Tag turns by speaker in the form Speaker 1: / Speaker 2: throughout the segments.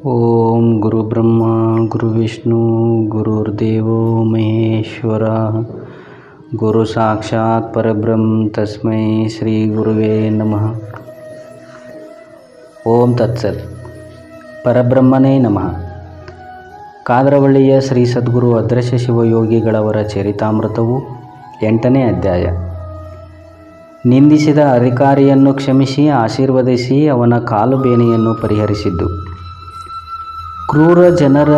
Speaker 1: ಓಂ ಗುರು ಬ್ರಹ್ಮ ಗುರು ವಿಷ್ಣು ಗುರುರ್ದೇವೋ ಮಹೇಶ್ವರ ಗುರು ಸಾಕ್ಷಾತ್ ಪರಬ್ರಹ್ಮ ತಸ್ಮೈ ಶ್ರೀ ಗುರುವೇ ನಮಃ ಓಂ ತತ್ಸತ್ ಪರಬ್ರಹ್ಮನೇ ನಮಃ ಕಾದರವಳ್ಳಿಯ ಶ್ರೀ ಸದ್ಗುರು ಅದೃಶ್ಯ ಶಿವಯೋಗಿಗಳವರ ಚರಿತಾಮೃತವು ಎಂಟನೇ ಅಧ್ಯಾಯ. ನಿಂದಿಸಿದ ಅಧಿಕಾರಿಯನ್ನು ಕ್ಷಮಿಸಿ, ಆಶೀರ್ವದಿಸಿ ಅವನ ಕಾಲು ಬೇನೆಯನ್ನು ಪರಿಹರಿಸಿದ್ದು. ಕ್ರೂರ ಜನರ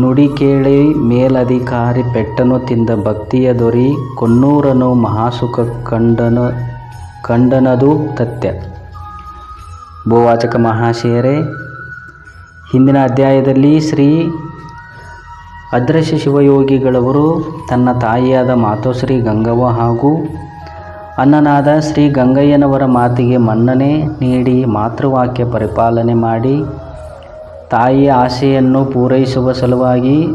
Speaker 1: ನುಡಿ ಕೇಳಿ ಮೇಲಧಿಕಾರಿ ಪೆಟ್ಟನು ತಿಂದ ಭಕ್ತಿಯ ದೊರಿ ಕೊನ್ನೂರನು ಮಹಾಸುಖ ಕಂಡನ, ಕಂಡನದು ತತ್ಯ ಭೂವಾಚಕ ಮಹಾಶಯರೇ, ಹಿಂದಿನ ಅಧ್ಯಾಯದಲ್ಲಿ ಶ್ರೀ ಅದೃಶ್ಯ ಶಿವಯೋಗಿಗಳವರು ತನ್ನ ತಾಯಿಯಾದ ಮಾತೋಶ್ರೀ ಗಂಗವ್ವ ಹಾಗೂ ಅನ್ನನಾದ ಶ್ರೀ ಗಂಗಯ್ಯನವರ ಮಾತಿಗೆ ಮನ್ನಣೆ ನೀಡಿ ಮಾತೃವಾಕ್ಯ ಪರಿಪಾಲನೆ ಮಾಡಿ ತಾಯಿಯ ಆಸೆಯನ್ನು ಪೂರೈಸುವ ಸಲುವಾಗಿ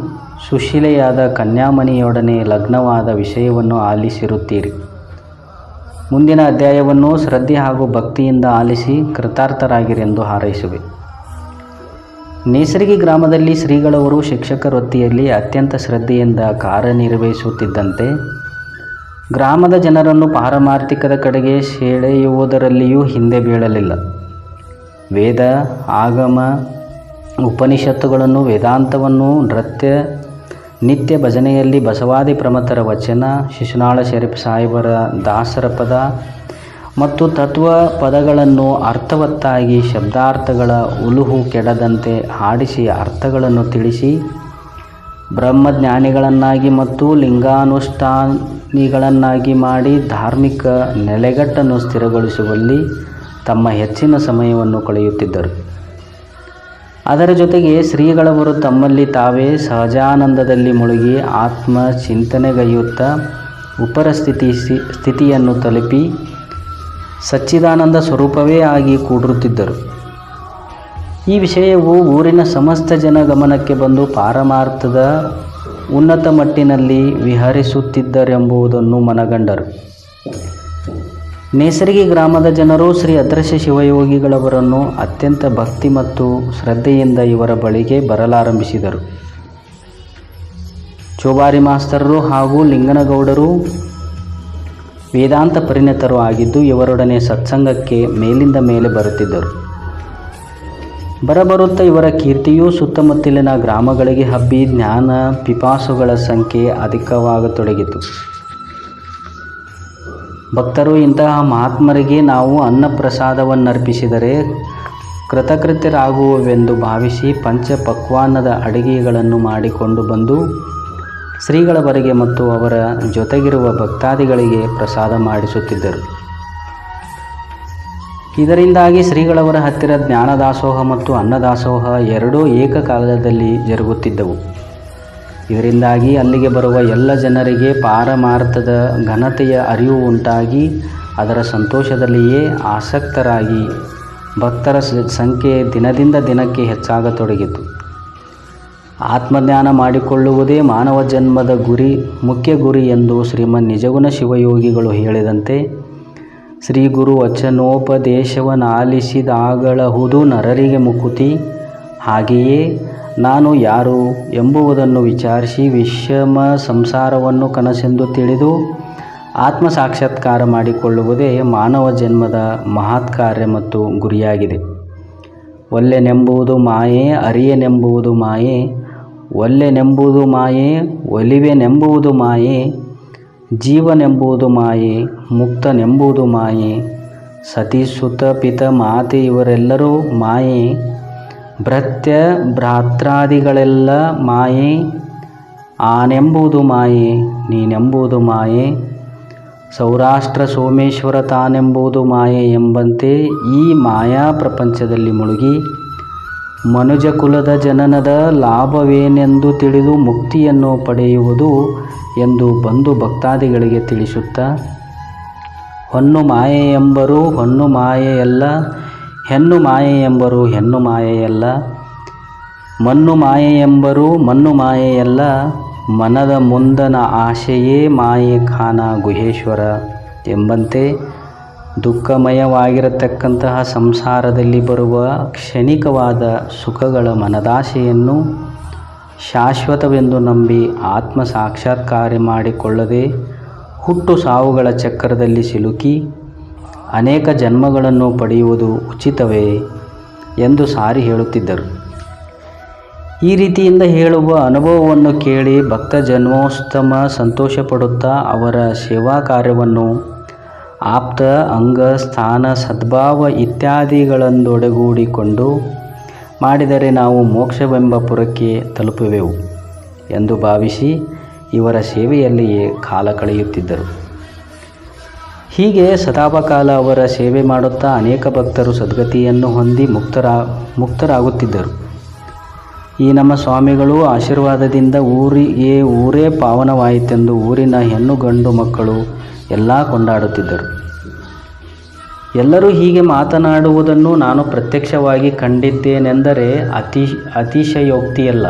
Speaker 1: ಸುಶೀಲೆಯಾದ ಕನ್ಯಾಮಣಿಯೊಡನೆ ಲಗ್ನವಾದ ವಿಷಯವನ್ನು ಆಲಿಸಿರುತ್ತೀರಿ. ಮುಂದಿನ ಅಧ್ಯಾಯವನ್ನು ಶ್ರದ್ಧೆ ಹಾಗೂ ಭಕ್ತಿಯಿಂದ ಆಲಿಸಿ ಕೃತಾರ್ಥರಾಗಿರೆಂದು ಹಾರೈಸುವೆ. ನೇಸರಿಗೆ ಗ್ರಾಮದಲ್ಲಿ ಶ್ರೀಗಳವರು ಶಿಕ್ಷಕ ವೃತ್ತಿಯಲ್ಲಿ ಅತ್ಯಂತ ಶ್ರದ್ಧೆಯಿಂದ ಕಾರ್ಯನಿರ್ವಹಿಸುತ್ತಿದ್ದಂತೆ ಗ್ರಾಮದ ಜನರನ್ನು ಪಾರಮಾರ್ಥಿಕದ ಕಡೆಗೆ ಸೆಳೆಯುವುದರಲ್ಲಿಯೂ ಹಿಂದೆ ಬೀಳಲಿಲ್ಲ. ವೇದ, ಆಗಮ ಉಪನಿಷತ್ತುಗಳನ್ನು, ವೇದಾಂತವನ್ನು, ನೃತ್ಯ, ನಿತ್ಯ ಭಜನೆಯಲ್ಲಿ ಬಸವಾದಿ ಪ್ರಮಥರ ವಚನ, ಶಿಶುನಾಳ ಶರೀಫ್ ಸಾಹೇಬರ ದಾಸರ ಪದ ಮತ್ತು ತತ್ವ ಪದಗಳನ್ನು ಅರ್ಥವತ್ತಾಗಿ ಶಬ್ದಾರ್ಥಗಳ ಉಲುಹು ಕೆಡದಂತೆ ಹಾಡಿಸಿ ಅರ್ಥಗಳನ್ನು ತಿಳಿಸಿ ಬ್ರಹ್ಮಜ್ಞಾನಿಗಳನ್ನಾಗಿ ಮತ್ತು ಲಿಂಗಾನುಷ್ಠಾನಿಗಳನ್ನಾಗಿ ಮಾಡಿ ಧಾರ್ಮಿಕ ನೆಲೆಗಟ್ಟನ್ನು ಸ್ಥಿರಗೊಳಿಸುವಲ್ಲಿ ತಮ್ಮ ಹೆಚ್ಚಿನ ಸಮಯವನ್ನು ಕಳೆಯುತ್ತಿದ್ದರು. ಅದರ ಜೊತೆಗೆ ಶ್ರೀಗಳವರು ತಮ್ಮಲ್ಲಿ ತಾವೇ ಸಹಜಾನಂದದಲ್ಲಿ ಮುಳುಗಿ ಆತ್ಮ ಚಿಂತನೆಗೈಯುತ್ತಾ ಉಪರಸ್ಥಿತಿ ಸ್ಥಿತಿಯನ್ನು ತಲುಪಿ ಸಚ್ಚಿದಾನಂದ ಸ್ವರೂಪವೇ ಆಗಿ ಕೂಡಿರುತ್ತಿದ್ದರು. ಈ ವಿಷಯವು ಊರಿನ ಸಮಸ್ತ ಜನ ಗಮನಕ್ಕೆ ಬಂದು ಪಾರಮಾರ್ಥದ ಉನ್ನತ ಮಟ್ಟಿನಲ್ಲಿ ವಿಹರಿಸುತ್ತಿದ್ದರೆಂಬುದನ್ನು ಮನಗಂಡರು. ನೇಸರಿಗೆ ಗ್ರಾಮದ ಜನರು ಶ್ರೀ ಅದೃಶ್ಯ ಶಿವಯೋಗಿಗಳವರನ್ನು ಅತ್ಯಂತ ಭಕ್ತಿ ಮತ್ತು ಶ್ರದ್ಧೆಯಿಂದ ಇವರ ಬಳಿಗೆ ಬರಲಾರಂಭಿಸಿದರು. ಚೋಬಾರಿ ಮಾಸ್ತರರು ಹಾಗೂ ಲಿಂಗನಗೌಡರು ವೇದಾಂತ ಪರಿಣತರು ಆಗಿದ್ದು ಇವರೊಡನೆ ಸತ್ಸಂಗಕ್ಕೆ ಮೇಲಿಂದ ಮೇಲೆ ಬರುತ್ತಿದ್ದರು. ಬರಬರುತ್ತಾ ಇವರ ಕೀರ್ತಿಯು ಸುತ್ತಮುತ್ತಲಿನ ಗ್ರಾಮಗಳಿಗೆ ಹಬ್ಬಿ ಜ್ಞಾನ, ಪಿಪಾಸುಗಳ ಸಂಖ್ಯೆ ಅಧಿಕವಾಗತೊಡಗಿತು. ಭಕ್ತರು ಇಂತಹ ಮಹಾತ್ಮರಿಗೆ ನಾವು ಅನ್ನಪ್ರಸಾದವನ್ನರ್ಪಿಸಿದರೆ ಕೃತಕೃತ್ಯರಾಗುವವೆಂದು ಭಾವಿಸಿ ಪಂಚ ಪಕ್ವಾನ್ನದ ಅಡಿಗೆಗಳನ್ನು ಮಾಡಿಕೊಂಡು ಬಂದು ಶ್ರೀಗಳವರೆಗೆ ಮತ್ತು ಅವರ ಜೊತೆಗಿರುವ ಭಕ್ತಾದಿಗಳಿಗೆ ಪ್ರಸಾದ ಮಾಡಿಸುತ್ತಿದ್ದರು. ಇದರಿಂದಾಗಿ ಶ್ರೀಗಳವರ ಹತ್ತಿರ ಜ್ಞಾನದಾಸೋಹ ಮತ್ತು ಅನ್ನದಾಸೋಹ ಎರಡೂ ಏಕಕಾಲದಲ್ಲಿ ಜರುಗುತ್ತಿದ್ದವು. ಇದರಿಂದಾಗಿ ಅಲ್ಲಿಗೆ ಬರುವ ಎಲ್ಲ ಜನರಿಗೆ ಪಾರಮಾರ್ಥದ ಘನತೆಯ ಅರಿವು ಉಂಟಾಗಿ ಅದರ ಸಂತೋಷದಲ್ಲಿಯೇ ಆಸಕ್ತರಾಗಿ ಭಕ್ತರ ಸಂಖ್ಯೆ ದಿನದಿಂದ ದಿನಕ್ಕೆ ಹೆಚ್ಚಾಗತೊಡಗಿತು. ಆತ್ಮಜ್ಞಾನ ಮಾಡಿಕೊಳ್ಳುವುದೇ ಮಾನವ ಜನ್ಮದ ಗುರಿ, ಮುಖ್ಯ ಗುರಿ ಎಂದು ಶ್ರೀಮನ್ ನಿಜಗುಣ ಶಿವಯೋಗಿಗಳು ಹೇಳಿದಂತೆ, ಶ್ರೀ ಗುರು ವಚನೋಪದೇಶವನ್ನಾಲಿಸಿದಾಗಳಹುದು ನರರಿಗೆ ಮುಕುತಿ, ಹಾಗೆಯೇ ನಾನು ಯಾರು ಎಂಬುವುದನ್ನು ವಿಚಾರಿಸಿ ವಿಷಮ ಸಂಸಾರವನ್ನು ಕನಸೆಂದು ತಿಳಿದು ಆತ್ಮ ಸಾಕ್ಷಾತ್ಕಾರ ಮಾಡಿಕೊಳ್ಳುವುದೇ ಮಾನವ ಜನ್ಮದ ಮಹತ್ ಕಾರ್ಯ ಮತ್ತು ಗುರಿಯಾಗಿದೆ. ಒಲ್ಲೆನೆಂಬುವುದು ಮಾಯೆ, ಅರಿಯನೆಂಬುವುದು ಮಾಯೆ, ಒಲ್ಲೆನೆಂಬುದು ಮಾಯೆ, ಒಲಿವೆನೆಂಬುವುದು ಮಾಯೆ, ಜೀವನೆಂಬುದು ಮಾಯೆ, ಮುಕ್ತನೆಂಬುದು ಮಾಯೆ, ಸತಿ, ಸುತ, ಪಿತ, ಮಾತೆ ಇವರೆಲ್ಲರೂ ಮಾಯೆ. ಭೃತ್ಯ ಭ್ರಾತ್ರಾದಿಗಳೆಲ್ಲ ಮಾಯೆ. ಆನೆಂಬುದು ಮಾಯೆ, ನೀನೆಂಬುದು ಮಾಯೆ. ಸೌರಾಷ್ಟ್ರ ಸೋಮೇಶ್ವರ ತಾನೆಂಬುದು ಮಾಯೆ ಎಂಬಂತೆ ಈ ಮಾಯಾ ಪ್ರಪಂಚದಲ್ಲಿ ಮುಳುಗಿ. ಮನುಜ ಕುಲದ ಜನನದ ಲಾಭವೇನೆಂದು ತಿಳಿದು ಮುಕ್ತಿಯನ್ನು ಪಡೆಯುವುದು ಎಂದು ಬಂದು ಭಕ್ತಾದಿಗಳಿಗೆ ತಿಳಿಸುತ್ತಾ. ಹೊನ್ನು ಮಾಯೆ ಎಂಬರು ಹೊನ್ನು ಮಾಯೆಯಲ್ಲ. ಹೆಣ್ಣು ಮಾಯೆ ಎಂಬರು ಹೆಣ್ಣು ಮಾಯೆಯಲ್ಲ, ಮಣ್ಣು ಮಾಯೆ ಎಂಬರು ಮಣ್ಣು ಮಾಯೆಯಲ್ಲ, ಮನದ ಮುಂದನ ಆಶೆಯೇ ಮಾಯೆ ಖಾನ ಗುಹೇಶ್ವರ ಎಂಬಂತೆ ದುಃಖಮಯವಾಗಿರತಕ್ಕಂತಹ ಸಂಸಾರದಲ್ಲಿ ಬರುವ ಕ್ಷಣಿಕವಾದ ಸುಖಗಳ ಮನದಾಶೆಯನ್ನು ಶಾಶ್ವತವೆಂದು ನಂಬಿ ಆತ್ಮ ಸಾಕ್ಷಾತ್ಕಾರ ಮಾಡಿಕೊಳ್ಳದೆ ಹುಟ್ಟು ಸಾವುಗಳ ಚಕ್ರದಲ್ಲಿ ಸಿಲುಕಿ ಅನೇಕ ಜನ್ಮಗಳನ್ನು ಪಡೆಯುವುದು ಉಚಿತವೇ ಎಂದು ಸಾರಿ ಹೇಳುತ್ತಿದ್ದರು. ಈ ರೀತಿಯಿಂದ ಹೇಳುವ ಅನುಭವವನ್ನು ಕೇಳಿ ಭಕ್ತ ಜನ್ಮೋಸ್ತಮ ಸಂತೋಷಪಡುತ್ತಾ ಅವರ ಸೇವಾ ಕಾರ್ಯವನ್ನು ಆಪ್ತ, ಅಂಗ, ಸ್ಥಾನ, ಸದ್ಭಾವ ಇತ್ಯಾದಿಗಳಂದೊಡಗೂಡಿಕೊಂಡು ಮಾಡಿದರೆ ನಾವು ಮೋಕ್ಷವೆಂಬ ಪುರಕ್ಕೆ ತಲುಪುವೆವು ಎಂದು ಭಾವಿಸಿ ಇವರ ಸೇವೆಯಲ್ಲಿಯೇ ಕಾಲ ಕಳೆಯುತ್ತಿದ್ದರು. ಹೀಗೆ ಸದಾಪಕಾಲ ಅವರ ಸೇವೆ ಮಾಡುತ್ತಾ ಅನೇಕ ಭಕ್ತರು ಸದ್ಗತಿಯನ್ನು ಹೊಂದಿ ಮುಕ್ತರ, ಮುಕ್ತರಾಗುತ್ತಿದ್ದರು. ಈ ನಮ್ಮ ಸ್ವಾಮಿಗಳು ಆಶೀರ್ವಾದದಿಂದ ಊರಿಗೆ ಊರೇ ಪಾವನವಾಯಿತೆಂದು ಊರಿನ ಹೆಣ್ಣು ಗಂಡು ಮಕ್ಕಳು ಎಲ್ಲ ಕೊಂಡಾಡುತ್ತಿದ್ದರು. ಎಲ್ಲರೂ ಹೀಗೆ ಮಾತನಾಡುವುದನ್ನು ನಾನು ಪ್ರತ್ಯಕ್ಷವಾಗಿ ಕಂಡಿದ್ದೇನೆಂದರೆ ಅತಿ, ಅತಿಶಯೋಕ್ತಿಯಲ್ಲ.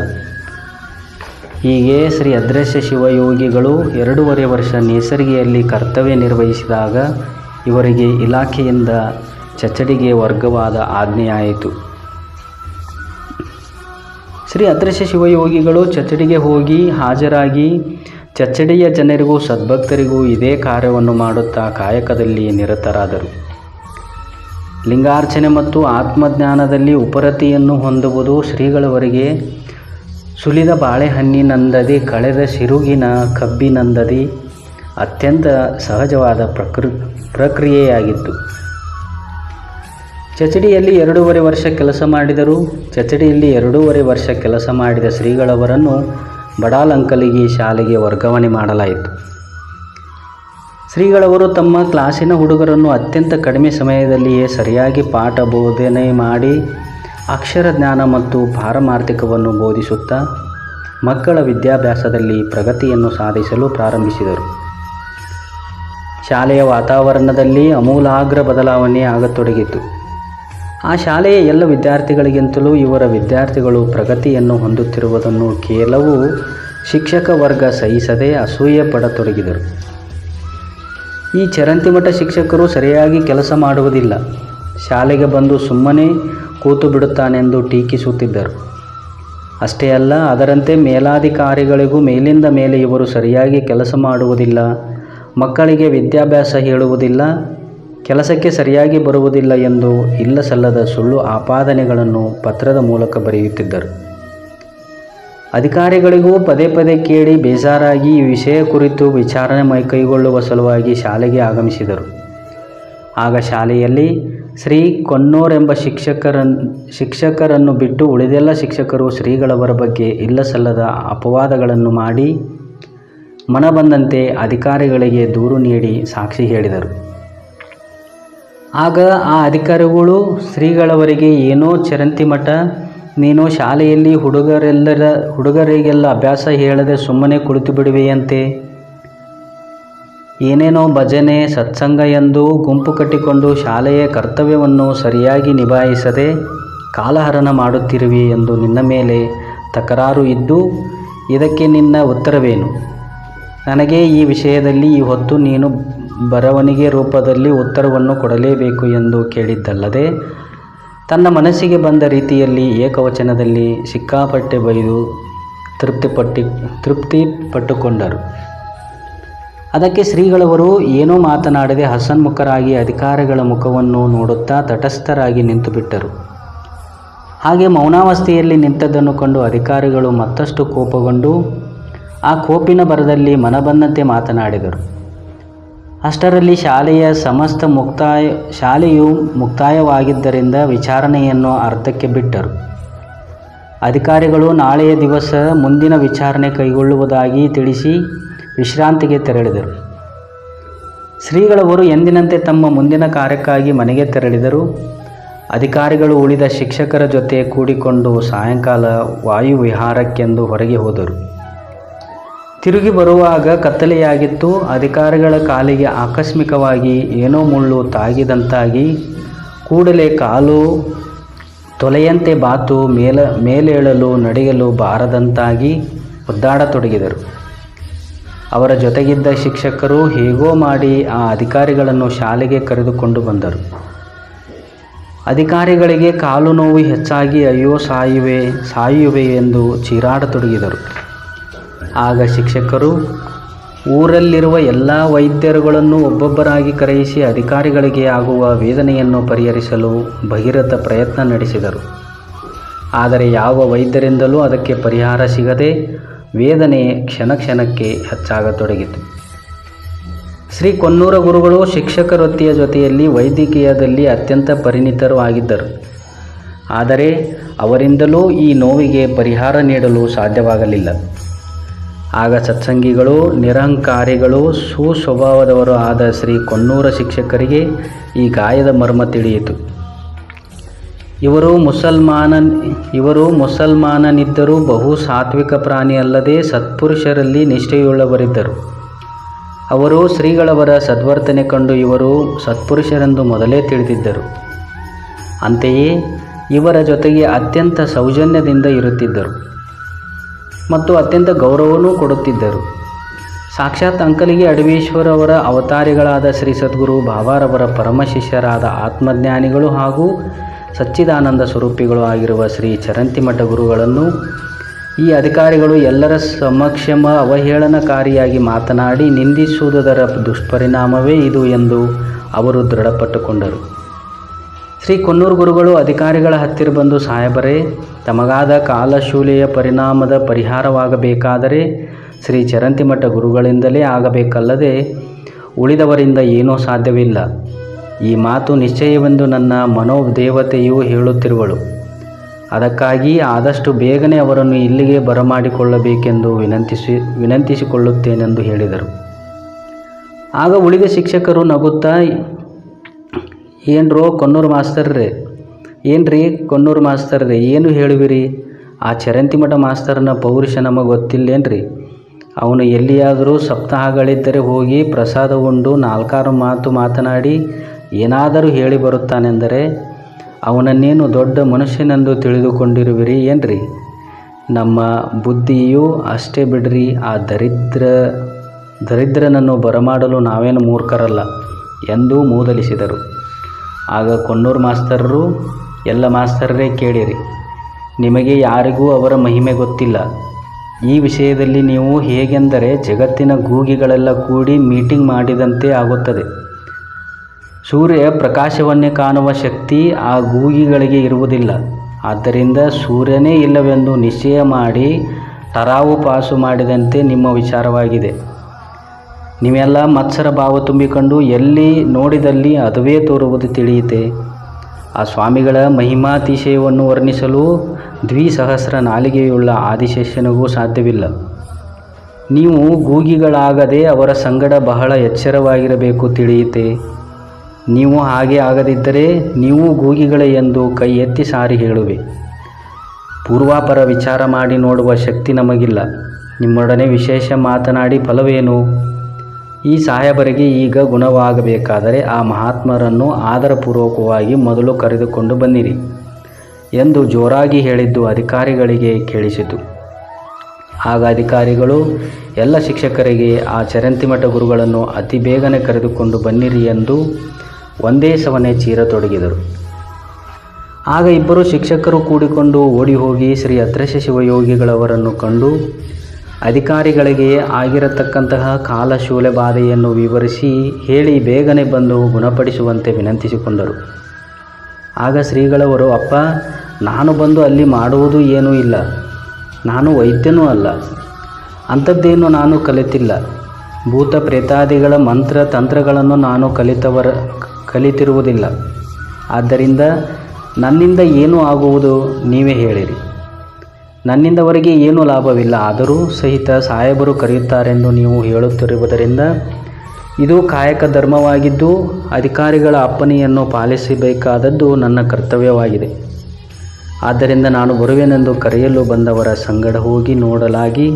Speaker 1: ಹೀಗೆ ಶ್ರೀ ಅದ್ರಶ್ಯ ಶಿವಯೋಗಿಗಳು ಎರಡೂವರೆ ವರ್ಷ ನೇಸರಿಗೆಯಲ್ಲಿ ಕರ್ತವ್ಯ ನಿರ್ವಹಿಸಿದಾಗ ಇವರಿಗೆ ಇಲಾಖೆಯಿಂದ ಚಚ್ಚಡಿಗೆ ವರ್ಗವಾದ ಆಜ್ಞೆಯಾಯಿತು ಶ್ರೀ ಅದೃಶ್ಯ ಶಿವಯೋಗಿಗಳು ಚಚ್ಚಡಿಗೆ ಹೋಗಿ ಹಾಜರಾಗಿ ಚಚ್ಚಡಿಯ ಜನರಿಗೂ ಸದ್ಭಕ್ತರಿಗೂ ಇದೇ ಕಾರ್ಯವನ್ನು ಮಾಡುತ್ತಾ ಕಾಯಕದಲ್ಲಿ ನಿರತರಾದರು. ಲಿಂಗಾರ್ಚನೆ ಮತ್ತು ಆತ್ಮಜ್ಞಾನದಲ್ಲಿ ಉಪರತಿಯನ್ನು ಹೊಂದುವುದು ಶ್ರೀಗಳವರಿಗೆ ಸುಲಿದ ಬಾಳೆಹಣ್ಣಿನಂದದಿ ಕಳೆದ ಸಿರುಗಿನ ಕಬ್ಬಿನಂದದಿ ಅತ್ಯಂತ ಸಹಜವಾದ ಪ್ರಕೃ, ಪ್ರಕ್ರಿಯೆಯಾಗಿತ್ತು. ಚಚಡಿಯಲ್ಲಿ ಎರಡೂವರೆ ವರ್ಷ ಕೆಲಸ ಮಾಡಿದರು. ಚಚಡಿಯಲ್ಲಿ ಎರಡೂವರೆ ವರ್ಷ ಕೆಲಸ ಮಾಡಿದ ಶ್ರೀಗಳವರನ್ನು ಬಡಾಲಂಕಲಿಗೆ ಶಾಲೆಗೆ ವರ್ಗಾವಣೆ ಮಾಡಲಾಯಿತು. ಶ್ರೀಗಳವರು ತಮ್ಮ ಕ್ಲಾಸಿನ ಹುಡುಗರನ್ನು ಅತ್ಯಂತ ಕಡಿಮೆ ಸಮಯದಲ್ಲಿಯೇ ಸರಿಯಾಗಿ ಪಾಠ ಬೋಧನೆ ಮಾಡಿ ಅಕ್ಷರ ಜ್ಞಾನ ಮತ್ತು ಪಾರಮಾರ್ಥಿಕವನ್ನು ಬೋಧಿಸುತ್ತಾ ಮಕ್ಕಳ ವಿದ್ಯಾಭ್ಯಾಸದಲ್ಲಿ ಪ್ರಗತಿಯನ್ನು ಸಾಧಿಸಲು ಪ್ರಾರಂಭಿಸಿದರು. ಶಾಲೆಯ ವಾತಾವರಣದಲ್ಲಿ ಅಮೂಲಾಗ್ರ ಬದಲಾವಣೆ ಆಗತೊಡಗಿತು. ಆ ಶಾಲೆಯ ಎಲ್ಲ ವಿದ್ಯಾರ್ಥಿಗಳಿಗಿಂತಲೂ ಇವರ ವಿದ್ಯಾರ್ಥಿಗಳು ಪ್ರಗತಿಯನ್ನು ಹೊಂದುತ್ತಿರುವುದನ್ನು ಕೆಲವು ಶಿಕ್ಷಕ ವರ್ಗ ಸಹಿಸದೆ ಅಸೂಯೆ ಪಡತೊಡಗಿದರು. ಈ ಚರಂತಿಮಠ ಶಿಕ್ಷಕರು ಸರಿಯಾಗಿ ಕೆಲಸ ಮಾಡುವುದಿಲ್ಲ. ಶಾಲೆಗೆ ಬಂದು ಸುಮ್ಮನೆ ಕೂತು ಬಿಡುತ್ತಾನೆಂದು ಟೀಕಿಸುತ್ತಿದ್ದರು. ಅಷ್ಟೇ ಅಲ್ಲ, ಅದರಂತೆ ಮೇಲಾಧಿಕಾರಿಗಳಿಗೂ ಮೇಲಿಂದ ಮೇಲೆ ಇವರು ಸರಿಯಾಗಿ ಕೆಲಸ ಮಾಡುವುದಿಲ್ಲ, ಮಕ್ಕಳಿಗೆ ವಿದ್ಯಾಭ್ಯಾಸ ಹೇಳುವುದಿಲ್ಲ, ಕೆಲಸಕ್ಕೆ ಸರಿಯಾಗಿ ಬರುವುದಿಲ್ಲ ಎಂದು ಇಲ್ಲ ಸಲ್ಲದ ಸುಳ್ಳು ಆಪಾದನೆಗಳನ್ನು ಪತ್ರದ ಮೂಲಕ ಬರೆಯುತ್ತಿದ್ದರು. ಅಧಿಕಾರಿಗಳಿಗೂ ಪದೇ ಪದೇ ಕೇಳಿ ಬೇಜಾರಾಗಿ ಈ ವಿಷಯ ಕುರಿತು ವಿಚಾರಣೆ ಕೈಗೊಳ್ಳುವ ಸಲುವಾಗಿ ಶಾಲೆಗೆ ಆಗಮಿಸಿದರು. ಆಗ ಶಾಲೆಯಲ್ಲಿ ಶ್ರೀ ಕೊನ್ನೂರೆಂಬ ಶಿಕ್ಷಕರನ್, ಶಿಕ್ಷಕರನ್ನು ಬಿಟ್ಟು ಉಳಿದೆಲ್ಲ ಶಿಕ್ಷಕರು ಶ್ರೀಗಳವರ ಬಗ್ಗೆ ಇಲ್ಲಸಲ್ಲದ ಅಪವಾದಗಳನ್ನು ಮಾಡಿ ಮನ ಬಂದಂತೆ ಅಧಿಕಾರಿಗಳಿಗೆ ದೂರು ನೀಡಿ ಸಾಕ್ಷಿ ಹೇಳಿದರು. ಆಗ ಆ ಅಧಿಕಾರಿಗಳು ಶ್ರೀಗಳವರಿಗೆ ಏನೋ ಚರಂತಿ ಮಠ ನೀನು ಶಾಲೆಯಲ್ಲಿ ಹುಡುಗರೆಲ್ಲರ, ಹುಡುಗರಿಗೆಲ್ಲ ಅಭ್ಯಾಸ ಹೇಳದೆ ಸುಮ್ಮನೆ ಕುಳಿತು ಬಿಡುವೆಯಂತೆ ಏನೇನೋ ಭಜನೆ, ಸತ್ಸಂಗ ಎಂದು ಗುಂಪು ಕಟ್ಟಿಕೊಂಡು ಶಾಲೆಯ ಕರ್ತವ್ಯವನ್ನು ಸರಿಯಾಗಿ ನಿಭಾಯಿಸದೆ ಕಾಲಹರಣ ಮಾಡುತ್ತಿರುವಿ ಎಂದು ನಿನ್ನ ಮೇಲೆ ತಕರಾರು ಇದ್ದು ಇದಕ್ಕೆ ನಿನ್ನ ಉತ್ತರವೇನು? ನನಗೆ ಈ ವಿಷಯದಲ್ಲಿ ಈ ಹೊತ್ತು ನೀನು ಬರವಣಿಗೆ ರೂಪದಲ್ಲಿ ಉತ್ತರವನ್ನು ಕೊಡಲೇಬೇಕು ಎಂದು ಕೇಳಿದ್ದಲ್ಲದೆ ತನ್ನ ಮನಸ್ಸಿಗೆ ಬಂದ ರೀತಿಯಲ್ಲಿ ಏಕವಚನದಲ್ಲಿ ಸಿಕ್ಕಾಪಟ್ಟೆ ಬೈದು ತೃಪ್ತಿಪಟ್ಟಿ ತೃಪ್ತಿ ಪಟ್ಟುಕೊಂಡರು ಅದಕ್ಕೆ ಶ್ರೀಗಳವರು ಏನೂ ಮಾತನಾಡದೆ ಹಸನ್ಮುಖರಾಗಿ ಅಧಿಕಾರಿಗಳ ಮುಖವನ್ನು ನೋಡುತ್ತಾ ತಟಸ್ಥರಾಗಿ ನಿಂತುಬಿಟ್ಟರು. ಹಾಗೆ ಮೌನಾವಸ್ಥೆಯಲ್ಲಿ ನಿಂತದ್ದನ್ನು ಕಂಡು ಅಧಿಕಾರಿಗಳು ಮತ್ತಷ್ಟು ಕೋಪಗೊಂಡು ಆ ಕೋಪಿನ ಬರದಲ್ಲಿ ಮನಬಂದಂತೆ ಮಾತನಾಡಿದರು. ಅಷ್ಟರಲ್ಲಿ ಶಾಲೆಯ ಸಮಸ್ತ ಮುಕ್ತಾಯ, ಶಾಲೆಯು ಮುಕ್ತಾಯವಾಗಿದ್ದರಿಂದ ವಿಚಾರಣೆಯನ್ನು ಅರ್ಧಕ್ಕೆ ಬಿಟ್ಟರು. ಅಧಿಕಾರಿಗಳು ನಾಳೆಯ ದಿವಸ ಮುಂದಿನ ವಿಚಾರಣೆ ಕೈಗೊಳ್ಳುವುದಾಗಿ ತಿಳಿಸಿ ವಿಶ್ರಾಂತಿಗೆ ತೆರಳಿದರು. ಶ್ರೀಗಳವರು ಎಂದಿನಂತೆ ತಮ್ಮ ಮುಂದಿನ ಕಾರ್ಯಕ್ಕಾಗಿ ಮನೆಗೆ ತೆರಳಿದರು. ಅಧಿಕಾರಿಗಳು ಉಳಿದ ಶಿಕ್ಷಕರ ಜೊತೆ ಕೂಡಿಕೊಂಡು ಸಾಯಂಕಾಲ ವಾಯುವಿಹಾರಕ್ಕೆಂದು ಹೊರಗೆ ಹೋದರು. ತಿರುಗಿ ಬರುವಾಗ ಕತ್ತಲೆಯಾಗಿತ್ತು. ಅಧಿಕಾರಿಗಳ ಕಾಲಿಗೆ ಆಕಸ್ಮಿಕವಾಗಿ ಏನೋ ಮುಳ್ಳು ತಾಗಿದಂತಾಗಿ ಕೂಡಲೇ ಕಾಲು ತೊಲೆಯಂತೆ ಬಾತು ಮೇಲ, ಮೇಲೇಳಲು, ನಡೆಯಲು ಬಾರದಂತಾಗಿ ಒದ್ದಾಡತೊಡಗಿದರು. ಅವರ ಜೊತೆಗಿದ್ದ ಶಿಕ್ಷಕರು ಹೇಗೋ ಮಾಡಿ ಆ ಅಧಿಕಾರಿಗಳನ್ನು ಶಾಲೆಗೆ ಕರೆದುಕೊಂಡು ಬಂದರು. ಅಧಿಕಾರಿಗಳಿಗೆ ಕಾಲು ನೋವು ಹೆಚ್ಚಾಗಿ ಅಯ್ಯೋ ಸಾಯುವೆ ಸಾಯುವೆ ಎಂದು ಚೀರಾಡತೊಡಗಿದರು ಆಗ ಶಿಕ್ಷಕರು, ಊರಲ್ಲಿರುವ ಎಲ್ಲ ವೈದ್ಯರುಗಳನ್ನು ಒಬ್ಬೊಬ್ಬರಾಗಿ ಕರೆಯಿಸಿ ಅಧಿಕಾರಿಗಳಿಗೆ ಆಗುವ ವೇದನೆಯನ್ನು ಪರಿಹರಿಸಲು ಭಗೀರಥ ಪ್ರಯತ್ನ ನಡೆಸಿದರು. ಆದರೆ ಯಾವ ವೈದ್ಯರಿಂದಲೂ ಅದಕ್ಕೆ ಪರಿಹಾರ ಸಿಗದೆ ವೇದನೆ ಕ್ಷಣ ಕ್ಷಣಕ್ಕೆ ಹೆಚ್ಚಾಗತೊಡಗಿತು. ಶ್ರೀ ಕೊನ್ನೂರ ಗುರುಗಳು ಶಿಕ್ಷಕ ವೃತ್ತಿಯ ಜೊತೆಯಲ್ಲಿ ವೈದ್ಯಕೀಯದಲ್ಲಿ ಅತ್ಯಂತ ಪರಿಣಿತರು ಆಗಿದ್ದರು. ಆದರೆ ಅವರಿಂದಲೂ ಈ ನೋವಿಗೆ ಪರಿಹಾರ ನೀಡಲು ಸಾಧ್ಯವಾಗಲಿಲ್ಲ. ಆಗ ಸತ್ಸಂಗಿಗಳು, ನಿರಹಂಕಾರಿಗಳು, ಸುಸ್ವಭಾವದವರು ಆದ ಶ್ರೀ ಕೊನ್ನೂರ ಶಿಕ್ಷಕರಿಗೆ ಈ ಗಾಯದ ಮರ್ಮ ತಿಳಿಯಿತು. ಇವರು ಮುಸಲ್ಮಾನ ಇವರು ಮುಸಲ್ಮಾನನಿದ್ದರೂ ಬಹು ಸಾತ್ವಿಕ ಪ್ರಾಣಿ ಅಲ್ಲದೆ ಸತ್ಪುರುಷರಲ್ಲಿ ನಿಷ್ಠೆಯುಳ್ಳವರಿದ್ದರು. ಅವರು ಶ್ರೀಗಳವರ ಸದ್ವರ್ತನೆ ಕಂಡು ಇವರು ಸತ್ಪುರುಷರೆಂದು ಮೊದಲೇ ತಿಳಿದಿದ್ದರು. ಅಂತೆಯೇ ಇವರ ಜೊತೆಗೆ ಅತ್ಯಂತ ಸೌಜನ್ಯದಿಂದ ಇರುತ್ತಿದ್ದರು ಮತ್ತು ಅತ್ಯಂತ ಗೌರವವೂ ಕೊಡುತ್ತಿದ್ದರು. ಸಾಕ್ಷಾತ್ ಅಂಕಲಿಗೆ ಅಡವೇಶ್ವರವರ ಅವತಾರಿಗಳಾದ ಶ್ರೀ ಸದ್ಗುರು ಬಾಬಾರವರ ಪರಮಶಿಷ್ಯರಾದ ಆತ್ಮಜ್ಞಾನಿಗಳು ಹಾಗೂ ಸಚ್ಚಿದಾನಂದ ಸ್ವರೂಪಿಗಳು ಆಗಿರುವ ಶ್ರೀ ಚರಂತಿಮಠ ಗುರುಗಳನ್ನು, ಈ ಅಧಿಕಾರಿಗಳು ಎಲ್ಲರ ಸಮಕ್ಷಮ ಅವಹೇಳನಕಾರಿಯಾಗಿ ಮಾತನಾಡಿ ನಿಂದಿಸುವುದರ ದುಷ್ಪರಿಣಾಮವೇ ಇದು ಎಂದು ಅವರು ದೃಢಪಟ್ಟುಕೊಂಡರು. ಶ್ರೀ ಕೊನ್ನೂರು ಗುರುಗಳು ಅಧಿಕಾರಿಗಳ ಹತ್ತಿರ ಬಂದು, ಸಾಹೇಬರೇ, ತಮಗಾದ ಕಾಲಶೂಲೆಯ ಪರಿಣಾಮದ ಪರಿಹಾರವಾಗಬೇಕಾದರೆ, ಶ್ರೀ ಚರಂತಿಮಠ ಗುರುಗಳಿಂದಲೇ ಆಗಬೇಕಲ್ಲದೆ ಉಳಿದವರಿಂದ ಏನೂ ಸಾಧ್ಯವಿಲ್ಲ. ಈ ಮಾತು ನಿಶ್ಚಯವೆಂದು ನನ್ನ ಮನೋದೇವತೆಯು ಹೇಳುತ್ತಿರುವಳು. ಅದಕ್ಕಾಗಿ ಆದಷ್ಟು ಬೇಗನೆ ಅವರನ್ನು ಇಲ್ಲಿಗೆ ಬರಮಾಡಿಕೊಳ್ಳಬೇಕೆಂದು ವಿನಂತಿಸಿ, ವಿನಂತಿಸಿಕೊಳ್ಳುತ್ತೇನೆಂದು ಹೇಳಿದರು. ಆಗ ಉಳಿದ ಶಿಕ್ಷಕರು ನಗುತ್ತಾ, ಏನ್ರೋ ಕೊನ್ನೂರು ಮಾಸ್ತರ್ರೆ, ಏನ್ರಿ ಕೊನ್ನೂರು ಮಾಸ್ತರ್ರೆ, ಏನು ಹೇಳುವಿರಿ? ಆ ಚರಂತಿಮಠ ಮಾಸ್ತರನ ಪೌರುಷ ನಮಗೆ ಗೊತ್ತಿಲ್ಲೇನ್ರಿ? ಅವನು ಎಲ್ಲಿಯಾದರೂ ಸಪ್ತಾಹಗಳಿದ್ದರೆ ಹೋಗಿ ಪ್ರಸಾದ ಉಂಡು ನಾಲ್ಕಾರು ಮಾತು ಮಾತನಾಡಿ ಏನಾದರೂ ಹೇಳಿ ಬರುತ್ತಾನೆಂದರೆ, ಅವನನ್ನೇನು ದೊಡ್ಡ ಮನುಷ್ಯನೆಂದು ತಿಳಿದುಕೊಂಡಿರುವಿರಿ ಏನ್ರಿ? ನಮ್ಮ ಬುದ್ಧಿಯೂ ಅಷ್ಟೇ ಬಿಡ್ರಿ, ಆ ದರಿದ್ರ, ದರಿದ್ರನನ್ನು ಬರಮಾಡಲು ನಾವೇನು ಮೂರ್ಖರಲ್ಲ ಎಂದು ಮೂದಲಿಸಿದರು. ಆಗ ಕೊನ್ನೂರು ಮಾಸ್ತರರು, ಎಲ್ಲ ಮಾಸ್ತರರೇ ಕೇಳಿರಿ, ನಿಮಗೆ ಯಾರಿಗೂ ಅವರ ಮಹಿಮೆ ಗೊತ್ತಿಲ್ಲ. ಈ ವಿಷಯದಲ್ಲಿ ನೀವು ಹೇಗೆಂದರೆ, ಜಗತ್ತಿನ ಗೂಗಿಗಳೆಲ್ಲ ಕೂಡಿ ಮೀಟಿಂಗ್ ಮಾಡಿದಂತೆ ಆಗುತ್ತದೆ. ಸೂರ್ಯ ಪ್ರಕಾಶವನ್ನೇ ಕಾಣುವ ಶಕ್ತಿ ಆ ಗೂಗಿಗಳಿಗೆ ಇರುವುದಿಲ್ಲ. ಆದ್ದರಿಂದ ಸೂರ್ಯನೇ ಇಲ್ಲವೆಂದು ನಿಶ್ಚಯ ಮಾಡಿ ಟರಾವು ಪಾಸು ಮಾಡಿದಂತೆ ನಿಮ್ಮ ವಿಚಾರವಾಗಿದೆ. ನೀವೆಲ್ಲ ಮತ್ಸರ ಭಾವ ತುಂಬಿಕೊಂಡು ಎಲ್ಲಿ ನೋಡಿದಲ್ಲಿ ಅದುವೇ ತೋರುವುದು ತಿಳಿಯಿತೆ? ಆ ಸ್ವಾಮಿಗಳ ಮಹಿಮಾತಿಶಯವನ್ನು ವರ್ಣಿಸಲು ದ್ವಿಸಹಸ್ರ ನಾಲಿಗೆಯುಳ್ಳ ಆದಿಶೇಷನಿಗೂ ಸಾಧ್ಯವಿಲ್ಲ. ನೀವು ಗೂಗಿಗಳಾಗದೆ ಅವರ ಸಂಗಡ ಬಹಳ ಎಚ್ಚರವಾಗಿರಬೇಕು ತಿಳಿಯುತ್ತೆ ನೀವು ಹಾಗೆ ಆಗದಿದ್ದರೆ ನೀವು ಗೂಗಿಗಳೇ ಎಂದು ಕೈ ಎತ್ತಿ ಸಾರಿ ಹೇಳುವೆ. ಪೂರ್ವಾಪರ ವಿಚಾರ ಮಾಡಿ ನೋಡುವ ಶಕ್ತಿ ನಮಗಿಲ್ಲ. ನಿಮ್ಮೊಡನೆ ವಿಶೇಷ ಮಾತನಾಡಿ ಫಲವೇನು? ಈ ಸಾಹೇಬರಿಗೆ ಈಗ ಗುಣವಾಗಬೇಕಾದರೆ ಆ ಮಹಾತ್ಮರನ್ನು ಆದರಪೂರ್ವಕವಾಗಿ ಮೊದಲು ಕರೆದುಕೊಂಡು ಬನ್ನಿರಿ ಎಂದು ಜೋರಾಗಿ ಹೇಳಿದ್ದು ಅಧಿಕಾರಿಗಳಿಗೆ ಕೇಳಿಸಿತು. ಆಗ ಅಧಿಕಾರಿಗಳು, ಎಲ್ಲ ಶಿಕ್ಷಕರಿಗೆ ಆ ಚರಂತಿಮಠ ಗುರುಗಳನ್ನು ಅತಿ ಬೇಗನೆ ಕರೆದುಕೊಂಡು ಬನ್ನಿರಿ ಎಂದು ಒಂದೇ ಸವನೆ ಚೀರತೊಡಗಿದರು ಆಗ ಇಬ್ಬರು ಶಿಕ್ಷಕರು ಕೂಡಿಕೊಂಡು ಓಡಿ ಹೋಗಿ ಶ್ರೀ ಅದೃಶ್ಯ ಶಿವಯೋಗಿಗಳವರನ್ನು ಕಂಡು ಅಧಿಕಾರಿಗಳಿಗೆ ಆಗಿರತಕ್ಕಂತಹ ಕಾಲಶೂಲೆ ಬಾಧೆಯನ್ನು ವಿವರಿಸಿ ಹೇಳಿ ಬೇಗನೆ ಬಂದು ಗುಣಪಡಿಸುವಂತೆ ವಿನಂತಿಸಿಕೊಂಡರು. ಆಗ ಶ್ರೀಗಳವರು, ಅಪ್ಪ, ನಾನು ಬಂದು ಅಲ್ಲಿ ಮಾಡುವುದು ಏನೂ ಇಲ್ಲ. ನಾನು ವೈದ್ಯನೂ ಅಲ್ಲ. ಅಂಥದ್ದೇನು ನಾನು ಕಲಿತಿಲ್ಲ. ಭೂತ ಪ್ರೇತಾದಿಗಳ ಮಂತ್ರ ತಂತ್ರಗಳನ್ನು ನಾನು ಕಲಿತವರ ಕಲಿತಿರುವುದಿಲ್ಲ. ಆದ್ದರಿಂದ ನನ್ನಿಂದ ಏನು ಆಗುವುದು ನೀವೇ ಹೇಳಿರಿ. ನನ್ನಿಂದವರಿಗೆ ಏನೂ ಲಾಭವಿಲ್ಲ ಆದರೂ ಸಹಿತ ಸಾಹೇಬರು ಕರೆಯುತ್ತಾರೆಂದು ನೀವು ಹೇಳುತ್ತಿರುವುದರಿಂದ ಇದು ಕಾಯಕ ಧರ್ಮವಾಗಿದ್ದು ಅಧಿಕಾರಿಗಳ ಅಪ್ಪಣೆಯನ್ನು ಪಾಲಿಸಬೇಕಾದದ್ದು ನನ್ನ ಕರ್ತವ್ಯವಾಗಿದೆ. ಆದ್ದರಿಂದ ನಾನು ಬರುವೆನೆಂದು ಕರೆಯಲು ಬಂದವರ ಸಂಗಡ ಹೋಗಿ ನೋಡಲಾಗಿ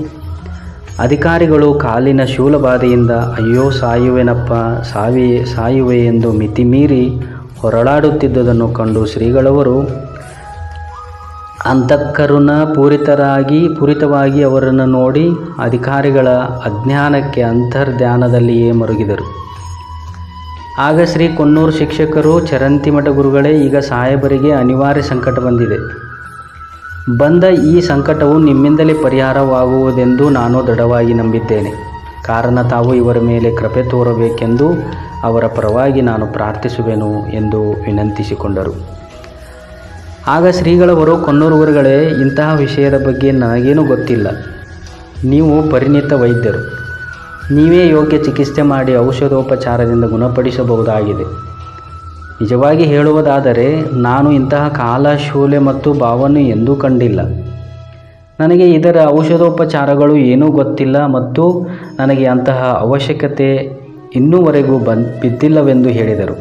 Speaker 1: ಅಧಿಕಾರಿಗಳು ಕಾಲಿನ ಶೂಲಬಾಧೆಯಿಂದ, ಅಯ್ಯೋ ಸಾಯುವೆನಪ್ಪ, ಸಾವಿ, ಸಾಯುವೆ ಎಂದು ಮಿತಿಮೀರಿ ಹೊರಳಾಡುತ್ತಿದ್ದುದನ್ನು ಕಂಡು ಶ್ರೀಗಳವರು, ಅಂತಃಕರುಣ ಪೂರಿತರಾಗಿ, ಪೂರಿತವಾಗಿ ಅವರನ್ನು ನೋಡಿ ಅಧಿಕಾರಿಗಳ ಅಜ್ಞಾನಕ್ಕೆ ಅಂತರ್ಧ್ಯಾನದಲ್ಲಿಯೇ ಮರುಗಿದರು. ಆಗ ಶ್ರೀ ಕೊನ್ನೂರು ಶಿಕ್ಷಕರು ಚರಂತಿಮಠ ಗುರುಗಳೇ, ಈಗ ಸಾಹೇಬರಿಗೆ ಅನಿವಾರ್ಯ ಸಂಕಟ ಬಂದಿದೆ. ಬಂದ ಈ ಸಂಕಟವು ನಿಮ್ಮಿಂದಲೇ ಪರಿಹಾರವಾಗುವುದೆಂದು ನಾನು ದೃಢವಾಗಿ ನಂಬಿದ್ದೇನೆ. ಕಾರಣ ತಾವು ಇವರ ಮೇಲೆ ಕೃಪೆ ತೋರಬೇಕೆಂದು ಅವರ ಪರವಾಗಿ ನಾನು ಪ್ರಾರ್ಥಿಸುವೆನು ಎಂದು ವಿನಂತಿಸಿಕೊಂಡರು. ಆಗ ಶ್ರೀಗಳವರು ಕೊನ್ನೂರುವರುಗಳೇ ಇಂತಹ ವಿಷಯದ ಬಗ್ಗೆ ನನಗೇನೂ ಗೊತ್ತಿಲ್ಲ. ನೀವು ಪರಿಣಿತ ವೈದ್ಯರು. ನೀವೇ ಯೋಗ್ಯ ಚಿಕಿತ್ಸೆ ಮಾಡಿ ಔಷಧೋಪಚಾರದಿಂದ ಗುಣಪಡಿಸಬಹುದಾಗಿದೆ. ನಿಜವಾಗಿ ಹೇಳುವುದಾದರೆ, ನಾನು ಇಂತಹ ಕಾಲ, ಶೂಲೆ ಮತ್ತು ಭಾವನೆ ಎಂದೂ ಕಂಡಿಲ್ಲ. ನನಗೆ ಇದರ ಔಷಧೋಪಚಾರಗಳು ಏನೂ ಗೊತ್ತಿಲ್ಲ ಮತ್ತು ನನಗೆ ಅಂತಹ ಅವಶ್ಯಕತೆ ಇನ್ನೂವರೆಗೂ ಬಂದ್ ಬಿದ್ದಿಲ್ಲವೆಂದು ಹೇಳಿದರು.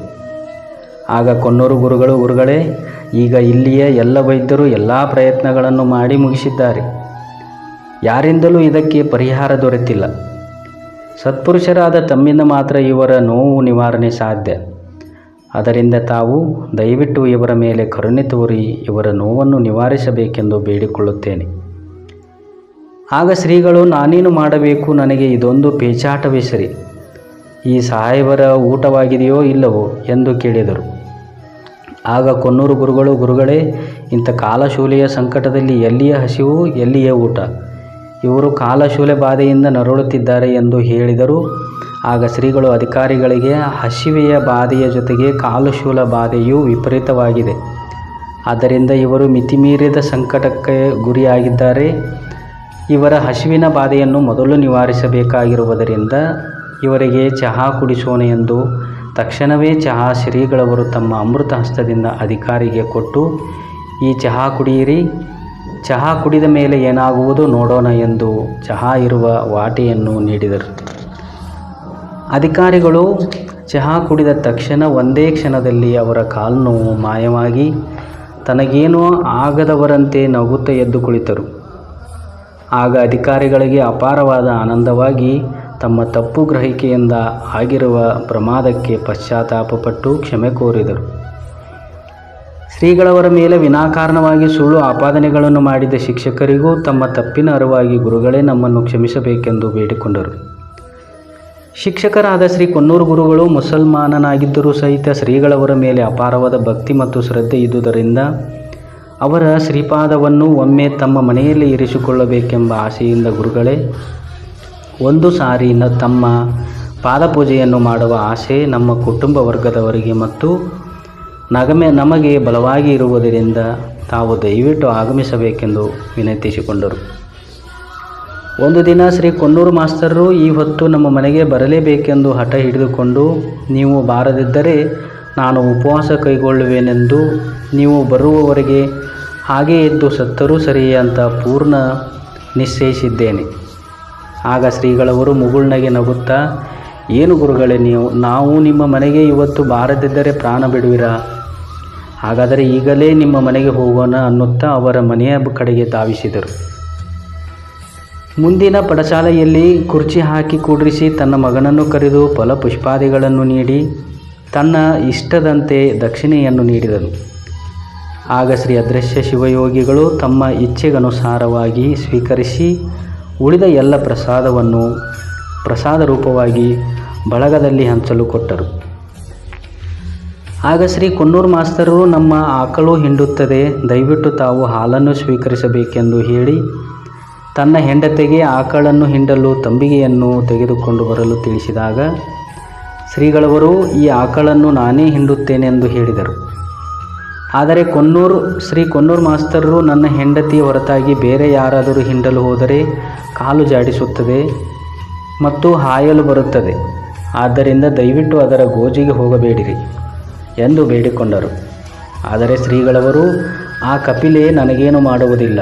Speaker 1: ಆಗ ಕೊನ್ನೂರು ಗುರುಗಳು, ಗುರುಗಳೇ, ಈಗ ಇಲ್ಲಿಯ ಎಲ್ಲ ವೈದ್ಯರು ಎಲ್ಲ ಪ್ರಯತ್ನಗಳನ್ನು ಮಾಡಿ ಮುಗಿಸಿದ್ದಾರೆ. ಯಾರಿಂದಲೂ ಇದಕ್ಕೆ ಪರಿಹಾರ ದೊರೆತಿಲ್ಲ. ಸತ್ಪುರುಷರಾದ ತಮ್ಮಿಂದ ಮಾತ್ರ ಇವರ ನೋವು ನಿವಾರಣೆ ಸಾಧ್ಯ. ಅದರಿಂದ ತಾವು ದಯವಿಟ್ಟು ಇವರ ಮೇಲೆ ಕರುಣೆ ತೋರಿ ಇವರ ನೋವನ್ನು ನಿವಾರಿಸಬೇಕೆಂದು ಬೇಡಿಕೊಳ್ಳುತ್ತೇನೆ. ಆಗ ಶ್ರೀಗಳು ನಾನೇನು ಮಾಡಬೇಕು? ನನಗೆ ಇದೊಂದು ಪೇಚಾಟವೇ ಸರಿ. ಈ ಸಾಹೇಬರ ಊಟವಾಗಿದೆಯೋ ಇಲ್ಲವೋ ಎಂದು ಕೇಳಿದರು. ಆಗ ಕೊನ್ನೂರು ಗುರುಗಳು, ಗುರುಗಳೇ, ಇಂಥ ಕಾಲಶೂಲೆಯ ಸಂಕಟದಲ್ಲಿ ಎಲ್ಲಿಯ ಹಸಿವು, ಎಲ್ಲಿಯ ಊಟ? ಇವರು ಕಾಲಶೂಲೆ ಬಾಧೆಯಿಂದ ನರಳುತ್ತಿದ್ದಾರೆ ಎಂದು ಹೇಳಿದರು. ಆಗ ಶ್ರೀಗಳು ಅಧಿಕಾರಿಗಳಿಗೆ ಹಸಿವೆಯ ಬಾಧೆಯ ಜೊತೆಗೆ ಕಾಲುಶೂಲ ಬಾಧೆಯೂ ವಿಪರೀತವಾಗಿದೆ. ಆದ್ದರಿಂದ ಇವರು ಮಿತಿಮೀರಿದ ಸಂಕಟಕ್ಕೆ ಗುರಿಯಾಗಿದ್ದಾರೆ. ಇವರ ಹಸಿವಿನ ಬಾಧೆಯನ್ನು ಮೊದಲು ನಿವಾರಿಸಬೇಕಾಗಿರುವುದರಿಂದ ಇವರಿಗೆ ಚಹಾ ಕುಡಿಸೋಣ ಎಂದು ತಕ್ಷಣವೇ ಚಹಾ ಶ್ರೀಗಳವರು ತಮ್ಮ ಅಮೃತ ಹಸ್ತದಿಂದ ಅಧಿಕಾರಿಗೆ ಕೊಟ್ಟು, ಈ ಚಹಾ ಕುಡಿಯಿರಿ. ಚಹಾ ಕುಡಿದ ಮೇಲೆ ಏನಾಗುವುದು ನೋಡೋಣ ಎಂದು ಚಹಾ ಇರುವ ವಾಟೆಯನ್ನು ನೀಡಿದರು. ಅಧಿಕಾರಿಗಳು ಚಹಾ ಕುಡಿದ ತಕ್ಷಣ ಒಂದೇ ಕ್ಷಣದಲ್ಲಿ ಅವರ ಕಾಲು ಮಾಯವಾಗಿ ತನಗೇನೋ ಆಗದವರಂತೆ ನಗುತ್ತ ಎದ್ದು ಕುಳಿತರು. ಆಗ ಅಧಿಕಾರಿಗಳಿಗೆ ಅಪಾರವಾದ ಆನಂದವಾಗಿ ತಮ್ಮ ತಪ್ಪು ಗ್ರಹಿಕೆಯಿಂದ ಆಗಿರುವ ಪ್ರಮಾದಕ್ಕೆ ಪಶ್ಚಾತ್ತಾಪಪಟ್ಟು ಕ್ಷಮೆ ಕೋರಿದರು. ಶ್ರೀಗಳವರ ಮೇಲೆ ವಿನಾಕಾರಣವಾಗಿ ಸುಳ್ಳು ಆಪಾದನೆಗಳನ್ನು ಮಾಡಿದ ಶಿಕ್ಷಕರಿಗೂ ತಮ್ಮ ತಪ್ಪಿನ ಅರಿವಾಗಿ ಗುರುಗಳೇ ನಮ್ಮನ್ನು ಕ್ಷಮಿಸಬೇಕೆಂದು ಬೇಡಿಕೊಂಡರು. ಶಿಕ್ಷಕರಾದ ಶ್ರೀ ಕೊನ್ನೂರು ಗುರುಗಳು ಮುಸಲ್ಮಾನನಾಗಿದ್ದರೂ ಸಹಿತ ಶ್ರೀಗಳವರ ಮೇಲೆ ಅಪಾರವಾದ ಭಕ್ತಿ ಮತ್ತು ಶ್ರದ್ಧೆ ಇದ್ದುದರಿಂದ ಅವರ ಶ್ರೀಪಾದವನ್ನು ಒಮ್ಮೆ ತಮ್ಮ ಮನೆಯಲ್ಲಿ ಇರಿಸಿಕೊಳ್ಳಬೇಕೆಂಬ ಆಸೆಯಿಂದ ಗುರುಗಳೇ, ಒಂದು ಸಾರಿ ತಮ್ಮ ಪಾದಪೂಜೆಯನ್ನು ಮಾಡುವ ಆಸೆ ನಮ್ಮ ಕುಟುಂಬ ವರ್ಗದವರಿಗೆ ಮತ್ತು ನಗಮೆ ನಮಗೆ ಬಲವಾಗಿ ಇರುವುದರಿಂದ ತಾವು ದಯವಿಟ್ಟು ಆಗಮಿಸಬೇಕೆಂದು ವಿನಂತಿಸಿಕೊಂಡರು. ಒಂದು ದಿನ ಶ್ರೀ ಕೊನ್ನೂರು ಮಾಸ್ತರರು ಈ ಹೊತ್ತು ನಮ್ಮ ಮನೆಗೆ ಬರಲೇಬೇಕೆಂದು ಹಠ ಹಿಡಿದುಕೊಂಡು, ನೀವು ಬಾರದಿದ್ದರೆ ನಾನು ಉಪವಾಸ ಕೈಗೊಳ್ಳುವೆನೆಂದು ನೀವು ಬರುವವರೆಗೆ ಹಾಗೆ ಎದ್ದು ಸತ್ತರೂ ಸರಿ ಅಂತ ಪೂರ್ಣ ನಿಶ್ಚಯಿಸಿದ್ದೇನೆ. ಆಗ ಶ್ರೀಗಳವರು ಮುಗುಳ್ನಗೆ ನಗುತ್ತಾ, ಏನು ಗುರುಗಳೇ ನೀವು, ನಾವು ನಿಮ್ಮ ಮನೆಗೆ ಇವತ್ತು ಬಾರದಿದ್ದರೆ ಪ್ರಾಣ ಬಿಡುವಿರಾ? ಹಾಗಾದರೆ ಈಗಲೇ ನಿಮ್ಮ ಮನೆಗೆ ಹೋಗೋಣ ಅನ್ನುತ್ತಾ ಅವರ ಮನೆಯ ಕಡೆಗೆ ಧಾವಿಸಿದರು. ಮುಂದಿನ ಪಡಶಾಲೆಯಲ್ಲಿ ಕುರ್ಚಿ ಹಾಕಿ ಕೂಡ್ರಿಸಿ ತನ್ನ ಮಗನನ್ನು ಕರೆದು ಫಲ ಪುಷ್ಪಾದಿಗಳನ್ನು ನೀಡಿ ತನ್ನ ಇಷ್ಟದಂತೆ ದಕ್ಷಿಣೆಯನ್ನು ನೀಡಿದನು. ಆಗ ಶ್ರೀ ಅದೃಶ್ಯ ಶಿವಯೋಗಿಗಳು ತಮ್ಮ ಇಚ್ಛೆಗನುಸಾರವಾಗಿ ಸ್ವೀಕರಿಸಿ ಉಳಿದ ಎಲ್ಲ ಪ್ರಸಾದವನ್ನು ಪ್ರಸಾದ ರೂಪವಾಗಿ ಬಳಗದಲ್ಲಿ ಹಂಚಲು ಕೊಟ್ಟರು. ಆಗ ಶ್ರೀ ಕೊನ್ನೂರು ಮಾಸ್ತರರು ನಮ್ಮ ಆಕಳು ಹಿಂಡುತ್ತದೆ, ದಯವಿಟ್ಟು ತಾವು ಹಾಲನ್ನು ಸ್ವೀಕರಿಸಬೇಕೆಂದು ಹೇಳಿ ತನ್ನ ಹೆಂಡತಿಗೆ ಆಕಳನ್ನು ಹಿಂಡಲು ತಂಬಿಗೆಯನ್ನು ತೆಗೆದುಕೊಂಡು ಬರಲು ತಿಳಿಸಿದಾಗ, ಶ್ರೀಗಳವರು, ಈ ಆಕಳನ್ನು ನಾನೇ ಹಿಂಡುತ್ತೇನೆಂದು ಹೇಳಿದರು. ಆದರೆ ಕೊನ್ನೂರು, ಶ್ರೀ ಕೊನ್ನೂರು ಮಾಸ್ತರರು ನನ್ನ ಹೆಂಡತಿಯ ಹೊರತಾಗಿ ಬೇರೆ ಯಾರಾದರೂ ಹಿಂಡಲು ಹೋದರೆ ಕಾಲು ಜಾಡಿಸುತ್ತದೆ ಮತ್ತು ಹಾಯಲು ಬರುತ್ತದೆ. ಆದ್ದರಿಂದ ದಯವಿಟ್ಟು ಅದರ ಗೋಜಿಗೆ ಹೋಗಬೇಡಿರಿ ಎಂದು ಬೇಡಿಕೊಂಡರು. ಆದರೆ ಶ್ರೀಗಳವರು, ಆ ಕಪಿಲೆ ನನಗೇನು ಮಾಡುವುದಿಲ್ಲ.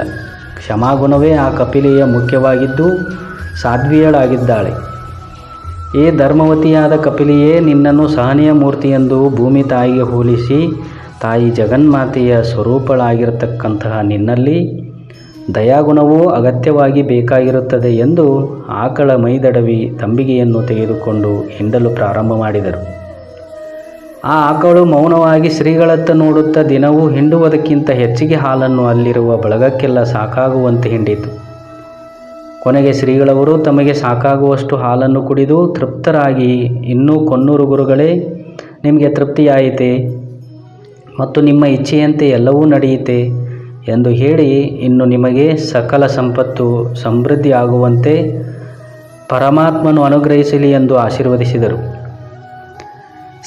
Speaker 1: ಕ್ಷಮಾಗುಣವೇ ಆ ಕಪಿಲೆಯ ಮುಖ್ಯವಾಗಿದ್ದು ಸಾಧ್ವಿಯಳಾಗಿದ್ದಾಳೆ. ಏ ಧರ್ಮವತಿಯಾದ ಕಪಿಲೆಯೇ ನಿನ್ನನ್ನು ಸಹನೀಯ ಮೂರ್ತಿಯೆಂದು ಭೂಮಿ ತಾಯಿಗೆ ಹೋಲಿಸಿ, ತಾಯಿ ಜಗನ್ಮಾತೆಯ ಸ್ವರೂಪಳಾಗಿರತಕ್ಕಂತಹ ನಿನ್ನಲ್ಲಿ ದಯಾಗುಣವೂ ಅಗತ್ಯವಾಗಿ ಬೇಕಾಗಿರುತ್ತದೆ ಎಂದು ಆಕಳ ಮೈದಡವಿ ತಂಬಿಗೆಯನ್ನು ತೆಗೆದುಕೊಂಡು ಹಿಂಡಲು ಪ್ರಾರಂಭ ಮಾಡಿದರು. ಆ ಆಕಳು ಮೌನವಾಗಿ ಶ್ರೀಗಳತ್ತ ನೋಡುತ್ತಾ ದಿನವೂ ಹಿಂಡುವುದಕ್ಕಿಂತ ಹೆಚ್ಚಿಗೆ ಹಾಲನ್ನು ಅಲ್ಲಿರುವ ಬಳಗಕ್ಕೆಲ್ಲ ಸಾಕಾಗುವಂತೆ ಹಿಂಡಿತು. ಕೊನೆಗೆ ಶ್ರೀಗಳವರು ತಮಗೆ ಸಾಕಾಗುವಷ್ಟು ಹಾಲನ್ನು ಕುಡಿದು ತೃಪ್ತರಾಗಿ, ಇನ್ನೂ ಕೊನ್ನೂರು ಗುರುಗಳೇ, ನಿಮಗೆ ತೃಪ್ತಿಯಾಯಿತೆ? ಮತ್ತು ನಿಮ್ಮ ಇಚ್ಛೆಯಂತೆ ಎಲ್ಲವೂ ನಡೆಯಿತೆ? ಎಂದು ಹೇಳಿ, ಇನ್ನು ನಿಮಗೆ ಸಕಲ ಸಂಪತ್ತು ಸಮೃದ್ಧಿ ಆಗುವಂತೆ ಪರಮಾತ್ಮನು ಅನುಗ್ರಹಿಸಲಿ ಎಂದು ಆಶೀರ್ವದಿಸಿದರು.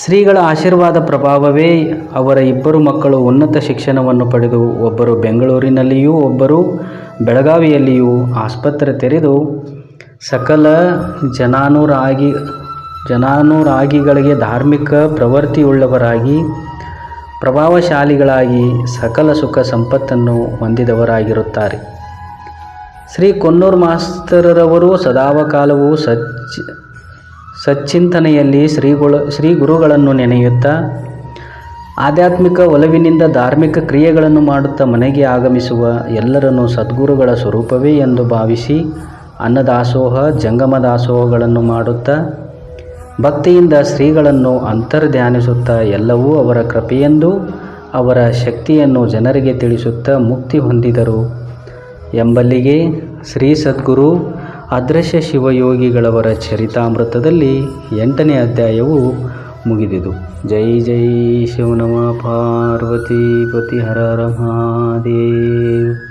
Speaker 1: ಶ್ರೀಗಳ ಆಶೀರ್ವಾದ ಪ್ರಭಾವವೇ ಅವರ ಇಬ್ಬರು ಮಕ್ಕಳು ಉನ್ನತ ಶಿಕ್ಷಣವನ್ನು ಪಡೆದು ಒಬ್ಬರು ಬೆಂಗಳೂರಿನಲ್ಲಿಯೂ ಒಬ್ಬರು ಬೆಳಗಾವಿಯಲ್ಲಿಯೂ ಆಸ್ಪತ್ರೆ ತೆರೆದು ಸಕಲ ಜನಾನುರಾಗಿ ಜನಾನುರಾಗಿಗಳಿಗೆ ಧಾರ್ಮಿಕ ಪ್ರವೃತ್ತಿಯುಳ್ಳವರಾಗಿ ಪ್ರಭಾವಶಾಲಿಗಳಾಗಿ ಸಕಲ ಸುಖ ಸಂಪತ್ತನ್ನು ಹೊಂದಿದವರಾಗಿರುತ್ತಾರೆ. ಶ್ರೀ ಕೊನ್ನೂರು ಮಾಸ್ತರವರು ಸದಾವಕಾಲವೂ ಸಚ್ ಸಚ್ಚಿಂತನೆಯಲ್ಲಿ ಶ್ರೀಗುಳ ಶ್ರೀ ಗುರುಗಳನ್ನು ನೆನೆಯುತ್ತಾ, ಆಧ್ಯಾತ್ಮಿಕ ಒಲವಿನಿಂದ ಧಾರ್ಮಿಕ ಕ್ರಿಯೆಗಳನ್ನು ಮಾಡುತ್ತಾ ಮನೆಗೆ ಆಗಮಿಸುವ ಎಲ್ಲರನ್ನು ಸದ್ಗುರುಗಳ ಸ್ವರೂಪವೇ ಎಂದು ಭಾವಿಸಿ ಅನ್ನದಾಸೋಹ ಜಂಗಮ ದಾಸೋಹಗಳನ್ನು ಮಾಡುತ್ತಾ, ಭಕ್ತಿಯಿಂದ ಶ್ರೀಗಳನ್ನು ಅಂತರ್ಧ್ಯಾನಿಸುತ್ತಾ ಎಲ್ಲವೂ ಅವರ ಕೃಪೆಯೆಂದು, ಅವರ ಶಕ್ತಿಯನ್ನು ಜನರಿಗೆ ತಿಳಿಸುತ್ತಾ ಮುಕ್ತಿ ಹೊಂದಿದರು. ಎಂಬಲ್ಲಿಗೆ ಶ್ರೀ ಸದ್ಗುರು ಅದೃಶ್ಯ ಶಿವಯೋಗಿಗಳವರ ಚರಿತಾಮೃತದಲ್ಲಿ ಎಂಟನೇ ಅಧ್ಯಾಯವು ಮುಗಿದಿದು. ಜೈ ಜೈ ಶಿವನಮ ಪಾರ್ವತಿ ಪತಿ ಹರ ಮಹಾದೇವ್.